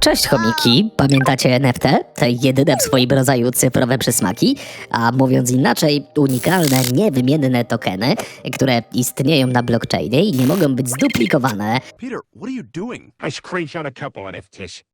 Cześć chomiki, pamiętacie NFT? Te jedyne w swoim rodzaju cyfrowe przysmaki? A mówiąc inaczej, unikalne, niewymienne tokeny, które istnieją na blockchainie i nie mogą być zduplikowane. Peter, what are you doing? I screenshot a couple NFTs.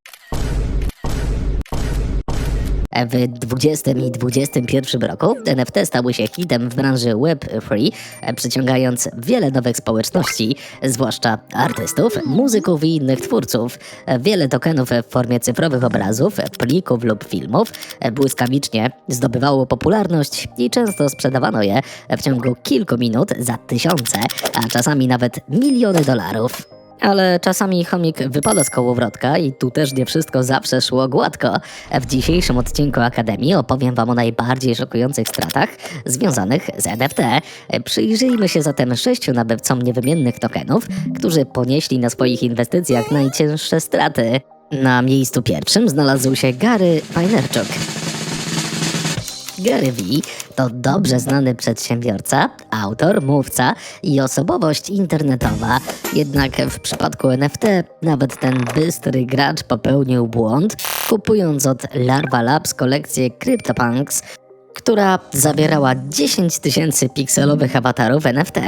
W 20 i 21 roku NFT stały się hitem w branży Web3, przyciągając wiele nowych społeczności, zwłaszcza artystów, muzyków i innych twórców. Wiele tokenów w formie cyfrowych obrazów, plików lub filmów błyskawicznie zdobywało popularność i często sprzedawano je w ciągu kilku minut za tysiące, a czasami nawet miliony dolarów. Ale czasami chomik wypada z kołowrotka i tu też nie wszystko zawsze szło gładko. W dzisiejszym odcinku Akademii opowiem Wam o najbardziej szokujących stratach związanych z NFT. Przyjrzyjmy się zatem sześciu nabywcom niewymiennych tokenów, którzy ponieśli na swoich inwestycjach najcięższe straty. Na miejscu pierwszym znalazł się Gary Vaynerchuk. Gary V to dobrze znany przedsiębiorca, autor, mówca i osobowość internetowa. Jednak w przypadku NFT nawet ten bystry gracz popełnił błąd, kupując od Larva Labs kolekcję CryptoPunks, która zawierała 10 tysięcy pikselowych awatarów NFT.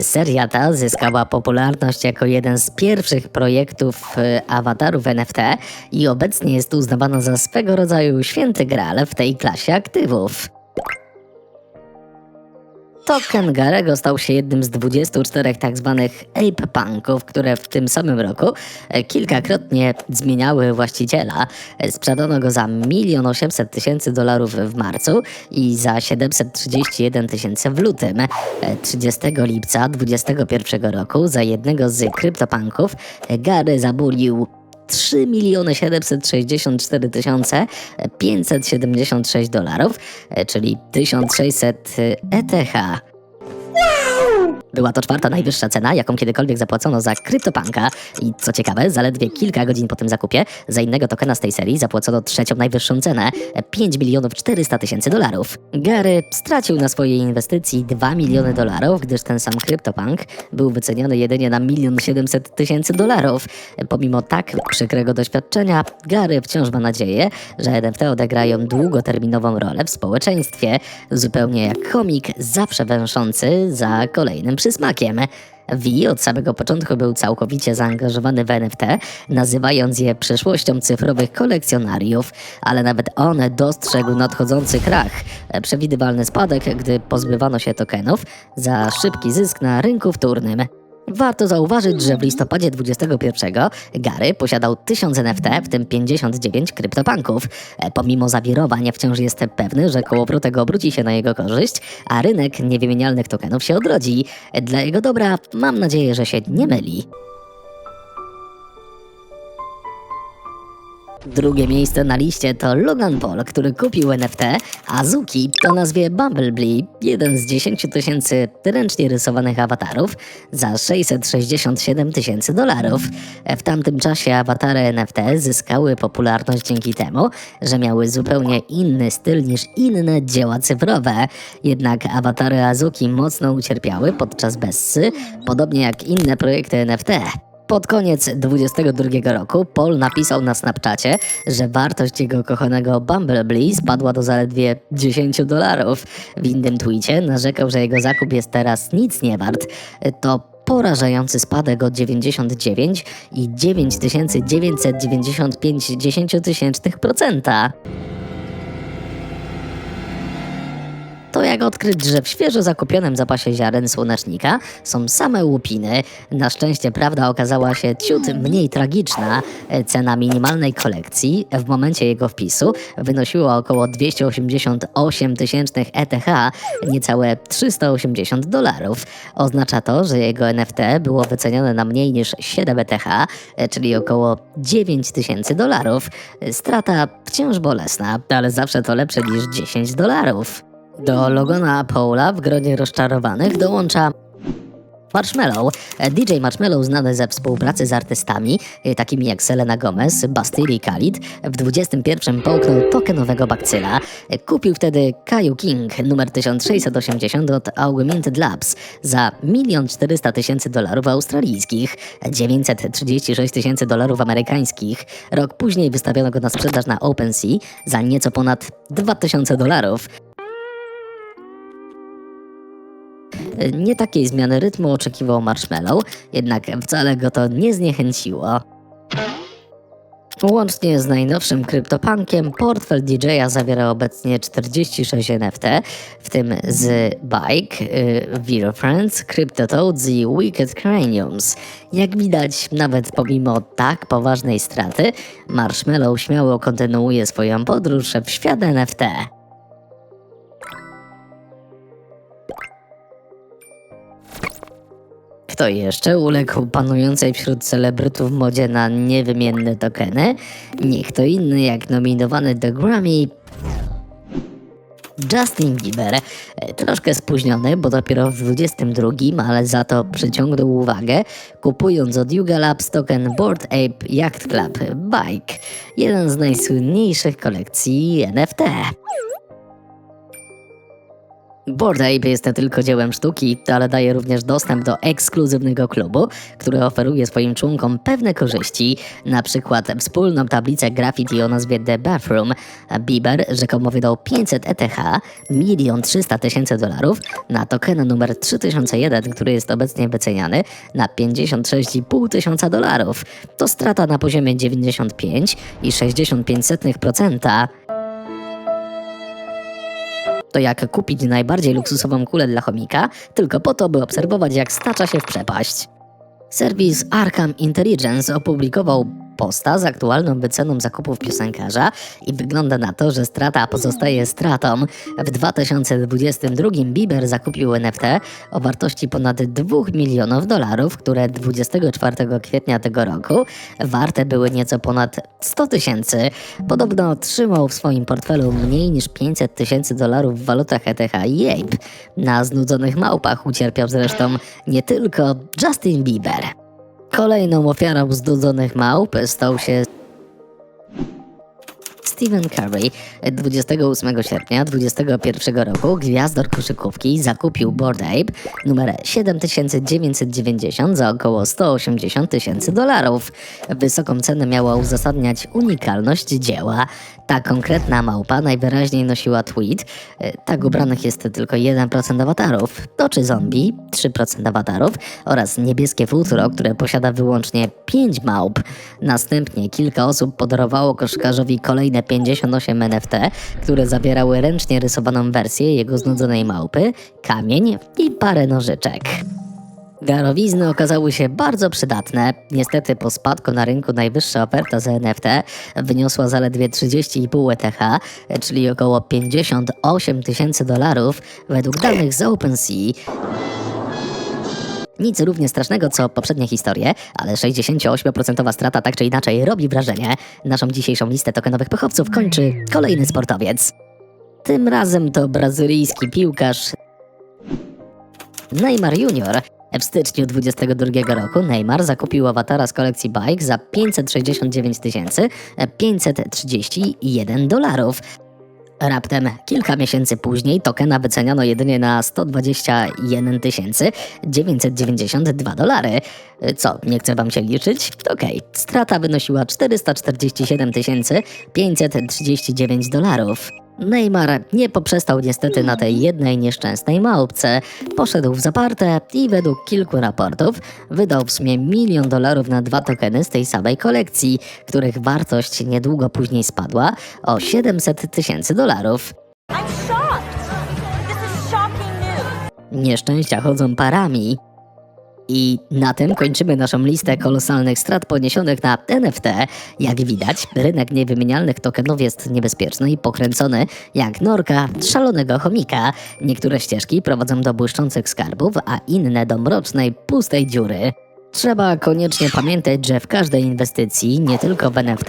Seria ta zyskała popularność jako jeden z pierwszych projektów e, awatarów NFT i obecnie jest uznawana za swego rodzaju święty graal w tej klasie aktywów. Token Garego stał się jednym z 24 tzw. ape punków, które w tym samym roku e, kilkakrotnie zmieniały właściciela. E, Sprzedano go za 1 800 tysięcy dolarów w marcu i za 731 tysięcy w lutym. E, 30 lipca 2021 roku za jednego z kryptopunków e, Gary zabulił 3 miliony 764 tysiące 576 dolarów, e, czyli 1600 ETH. Była to czwarta najwyższa cena, jaką kiedykolwiek zapłacono za CryptoPunka i co ciekawe, zaledwie kilka godzin po tym zakupie za innego tokena z tej serii zapłacono trzecią najwyższą cenę 5 milionów 400 tysięcy dolarów. Gary stracił na swojej inwestycji 2 miliony dolarów, gdyż ten sam CryptoPunk był wyceniony jedynie na 1 700 tysięcy dolarów. Pomimo tak przykrego doświadczenia, Gary wciąż ma nadzieję, że NFT odegrają długoterminową rolę w społeczeństwie, zupełnie jak komik zawsze węszący za kolejnym przysmakiem. V od samego początku był całkowicie zaangażowany w NFT, nazywając je przyszłością cyfrowych kolekcjonariów, ale nawet on dostrzegł nadchodzący krach, przewidywalny spadek, gdy pozbywano się tokenów za szybki zysk na rynku wtórnym. Warto zauważyć, że w listopadzie 21 Gary posiadał 1000 NFT, w tym 59 kryptopunków. E, Pomimo zawirowań wciąż jest pewny, że kołowrotek obróci się na jego korzyść, a rynek niewymienialnych tokenów się odrodzi. E, Dla jego dobra mam nadzieję, że się nie myli. Drugie miejsce na liście to Logan Paul, który kupił NFT Azuki o nazwie Bumblebee, jeden z 10 tysięcy ręcznie rysowanych awatarów za 667 tysięcy dolarów. W tamtym czasie awatary NFT zyskały popularność dzięki temu, że miały zupełnie inny styl niż inne dzieła cyfrowe. Jednak awatary Azuki mocno ucierpiały podczas Bessy, podobnie jak inne projekty NFT. Pod koniec 22 roku Paul napisał na Snapchacie, że wartość jego kochanego Bumblebee spadła do zaledwie 10 dolarów. W innym tweetie narzekał, że jego zakup jest teraz nic nie wart. To porażający spadek o 99 i 9995%. To jak odkryć, że w świeżo zakupionym zapasie ziaren słonecznika są same łupiny. Na szczęście prawda okazała się ciut mniej tragiczna. Cena minimalnej kolekcji w momencie jego wpisu wynosiła około 288 tysięcznych ETH, niecałe 380 dolarów. Oznacza to, że jego NFT było wycenione na mniej niż 7 ETH, czyli około 9 tysięcy dolarów. Strata wciąż bolesna, ale zawsze to lepsze niż 10 dolarów. Do Logana Paula w gronie rozczarowanych dołącza Marshmello. DJ Marshmello znany ze współpracy z artystami e, takimi jak Selena Gomez, Bastille i Khalid w 21 połknął tokenowego bakcyla. Kupił wtedy Kaju King numer 1680 od Augmented Labs za 1 400 tysięcy dolarów australijskich, 936 tysięcy dolarów amerykańskich. Rok później wystawiono go na sprzedaż na OpenSea za nieco ponad 2000 dolarów. Nie takiej zmiany rytmu oczekiwał Marshmallow, jednak wcale go to nie zniechęciło. Łącznie z najnowszym kryptopunkiem portfel DJ-a zawiera obecnie 46 NFT, w tym z Bike, y, Vero Friends, CryptoToads i Wicked Craniums. Jak widać, nawet pomimo tak poważnej straty, Marshmallow śmiało kontynuuje swoją podróż w świat NFT. Kto jeszcze uległ panującej wśród celebrytów modzie na niewymienne tokeny? Nie kto inny jak nominowany do Grammy Justin Bieber. E, Troszkę spóźniony, bo dopiero w 22, ale za to przyciągnął uwagę, kupując od Yuga Labs token Board Ape Yacht Club Bike, jeden z najsłynniejszych kolekcji NFT. Bored Ape jest tylko dziełem sztuki, ale daje również dostęp do ekskluzywnego klubu, który oferuje swoim członkom pewne korzyści, na przykład wspólną tablicę graffiti o nazwie The Bathroom. Bieber rzekomo wydał 500 ETH, 1 300 tysięcy dolarów, na tokena numer 3001, który jest obecnie wyceniany na 56,5 tysiąca dolarów. To strata na poziomie 95,65%. To jak kupić najbardziej luksusową kulę dla chomika, tylko po to, by obserwować jak stacza się w przepaść. Serwis Arkham Intelligence opublikował posta z aktualną wyceną zakupów piosenkarza i wygląda na to, że strata pozostaje stratą. W 2022 Bieber zakupił NFT o wartości ponad 2 milionów dolarów, które 24 kwietnia tego roku warte były nieco ponad 100 tysięcy. Podobno trzymał w swoim portfelu mniej niż 500 tysięcy dolarów w walutach ETH i Ape. Na znudzonych małpach ucierpiał zresztą nie tylko Justin Bieber. Kolejną ofiarą zdudzonych małp stał się Stephen Curry 28 sierpnia 2021 roku gwiazdor koszykówki zakupił Bored Ape numer 7990 za około 180 tysięcy dolarów. Wysoką cenę miała uzasadniać unikalność dzieła. Ta konkretna małpa najwyraźniej nosiła tweet. E, Tak ubranych jest tylko 1% awatarów. Oczy zombie, 3% awatarów oraz niebieskie futro, które posiada wyłącznie 5 małp. Następnie kilka osób podarowało koszykarzowi kolejne 58 NFT, które zawierały ręcznie rysowaną wersję jego znudzonej małpy, kamień i parę nożyczek. Darowizny okazały się bardzo przydatne. Niestety po spadku na rynku najwyższa oferta za NFT wyniosła zaledwie 30,5 ETH, czyli około 58 tysięcy dolarów według danych z OpenSea. Nic równie strasznego co poprzednie historie, ale 68% strata tak czy inaczej robi wrażenie. Naszą dzisiejszą listę tokenowych pechowców kończy kolejny sportowiec. Tym razem to brazylijski piłkarz Neymar Junior. W styczniu 2022 roku Neymar zakupił awatara z kolekcji Bike za 569 531 dolarów. Raptem kilka miesięcy później tokena wyceniano jedynie na 121 992 dolary. Co, nie chce wam się liczyć? Okej, strata wynosiła 447 539 dolarów. Neymar nie poprzestał niestety na tej jednej nieszczęsnej małpce. Poszedł w zaparte i według kilku raportów wydał w sumie milion dolarów na dwa tokeny z tej samej kolekcji, których wartość niedługo później spadła o 700 tysięcy dolarów. Nieszczęścia chodzą parami. I na tym kończymy naszą listę kolosalnych strat poniesionych na NFT. Jak widać, rynek niewymienialnych tokenów jest niebezpieczny i pokręcony jak norka szalonego chomika. Niektóre ścieżki prowadzą do błyszczących skarbów, a inne do mrocznej, pustej dziury. Trzeba koniecznie pamiętać, że w każdej inwestycji, nie tylko w NFT,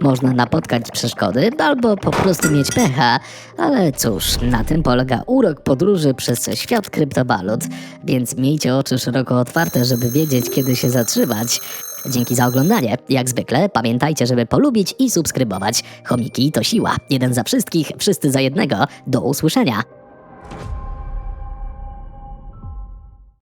można napotkać przeszkody albo po prostu mieć pecha. Ale cóż, na tym polega urok podróży przez świat kryptowalut, więc miejcie oczy szeroko otwarte, żeby wiedzieć, kiedy się zatrzymać. Dzięki za oglądanie. Jak zwykle pamiętajcie, żeby polubić i subskrybować. Chomiki to siła. Jeden za wszystkich, wszyscy za jednego. Do usłyszenia.